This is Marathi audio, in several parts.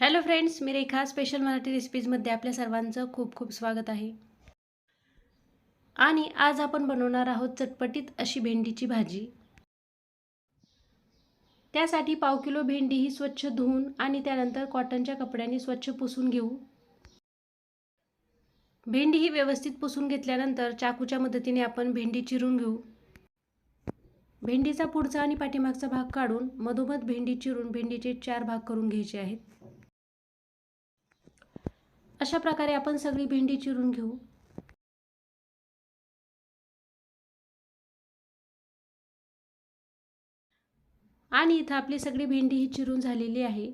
हॅलो फ्रेंड्स मी रेखा. स्पेशल मराठी रेसिपीजमध्ये आपल्या सर्वांचं खूप खूप स्वागत आहे. आणि आज आपण बनवणार आहोत चटपटीत अशी भेंडीची भाजी. त्यासाठी पाव किलो भेंडी ही स्वच्छ धुवून आणि त्यानंतर कॉटनच्या कपड्याने स्वच्छ पुसून घेऊ. भेंडी ही व्यवस्थित पुसून घेतल्यानंतर चाकूच्या मदतीने आपण भेंडी चिरून घेऊ. भेंडीचा पुढचा आणि पाठीमागचा भाग काढून मधोमध भेंडी चिरून भेंडीचे चार भाग करून घ्यायचे आहेत. अशा प्रकारे आपण सगळी भेंडी चिरून घेऊ. आणि इथं आपली सगळी भेंडी ही चिरून झालेली आहे.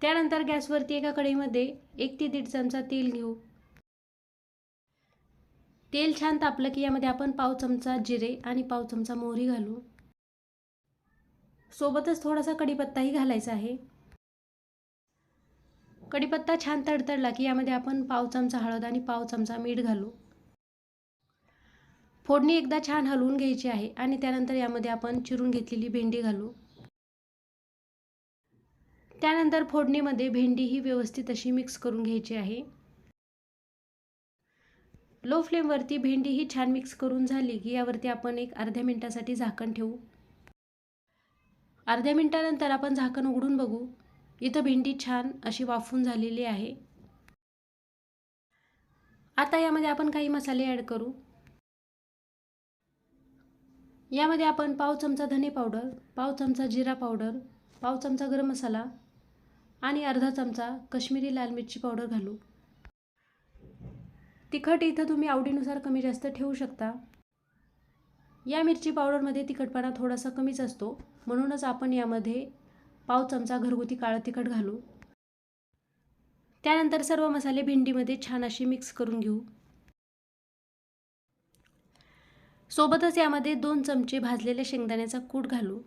त्यानंतर गॅसवरती एका कढईमध्ये एक ते दीड चमचा तेल घेऊ. तेल छान तापलं की यामध्ये आपण पाव चमचा जिरे आणि पाव चमचा मोहरी घालू. सोबतच थोडासा कढीपत्ताही घालायचा आहे. कढीपत्ता छान तडतडला की यामध्ये आपण पाव चमचा हळद आणि पाव चमचा मीठ घालू. फोडणी एकदा छान हलवून घ्यायची आहे आणि त्यानंतर यामध्ये आपण चिरून घेतलेली भेंडी घालू. त्यानंतर फोडणीमध्ये भेंडी ही व्यवस्थित अशी मिक्स करून घ्यायची आहे. लो फ्लेमवरती भेंडी ही छान मिक्स करून झाली की यावरती आपण एक अर्ध्या मिनटासाठी झाकण ठेवू. अर्ध्या मिनटानंतर आपण झाकण उघडून बघू. इथं भेंडी छान अशी वाफून झालेली आहे. आता यामध्ये आपण काही मसाले ॲड करू. यामध्ये आपण पाव चमचा धने पावडर पाव चमचा जिरा पावडर पाव चमचा गरम मसाला आणि अर्धा चमचा कश्मीरी लाल मिरची पावडर घालू. तिखट इथं तुम्ही आवडीनुसार कमी जास्त ठेवू शकता. या मिरची पावडरमध्ये तिखटपणा थोडासा कमीच असतो. म्हणूनच आपण यामध्ये पाव चमचा घरगुती काळं तिखट घालू. त्यानंतर सर्व मसाले भेंडीमध्ये छान असे मिक्स करून घेऊ. सोबतच यामध्ये दोन चमचे भाजलेल्या शेंगदाण्याचा कूट घालू.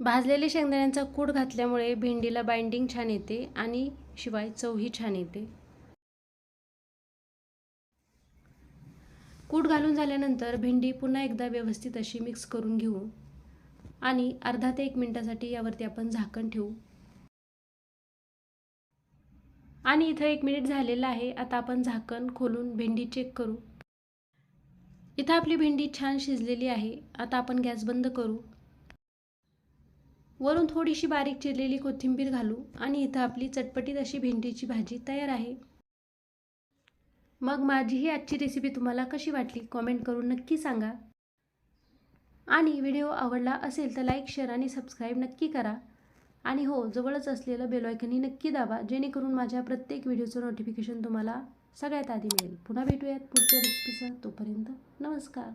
भाजलेले शेंगदाण्यांचा कूट घातल्यामुळे भेंडीला बाइंडिंग छान येते आणि शिवाय चवही छान येते. कूट घालून झाल्यानंतर भेंडी पुन्हा एकदा व्यवस्थित अशी मिक्स करून घेऊ. आणि अर्धा ते एक मिनटासाठी यावरती आपण झाकण ठेवू. आणि इथं एक मिनिट झालेलं आहे. आता आपण झाकण खोलून भेंडी चेक करू. इथं आपली भेंडी छान शिजलेली आहे. आता आपण गॅस बंद करू. वरून थोडीशी बारीक चिरलेली कोथिंबीर घालू आणि इथं आपली चटपटीत अशी भेंडीची भाजी तयार आहे. मग माझी ही आजची रेसिपी तुम्हाला कशी वाटली? कॉमेंट करून नक्की सांगा. आणि व्हिडिओ आवडला असेल तर लाईक शेअर आणि सबस्क्राईब नक्की करा. आणि हो जवळच असलेलं बेलॉयकनही नक्की दाबा जेणेकरून माझ्या प्रत्येक व्हिडिओचं नोटिफिकेशन तुम्हाला सगळ्यात आधी मिळेल. पुन्हा भेटूयात पुढच्या रेसिपीसह तोपर्यंत नमस्कार.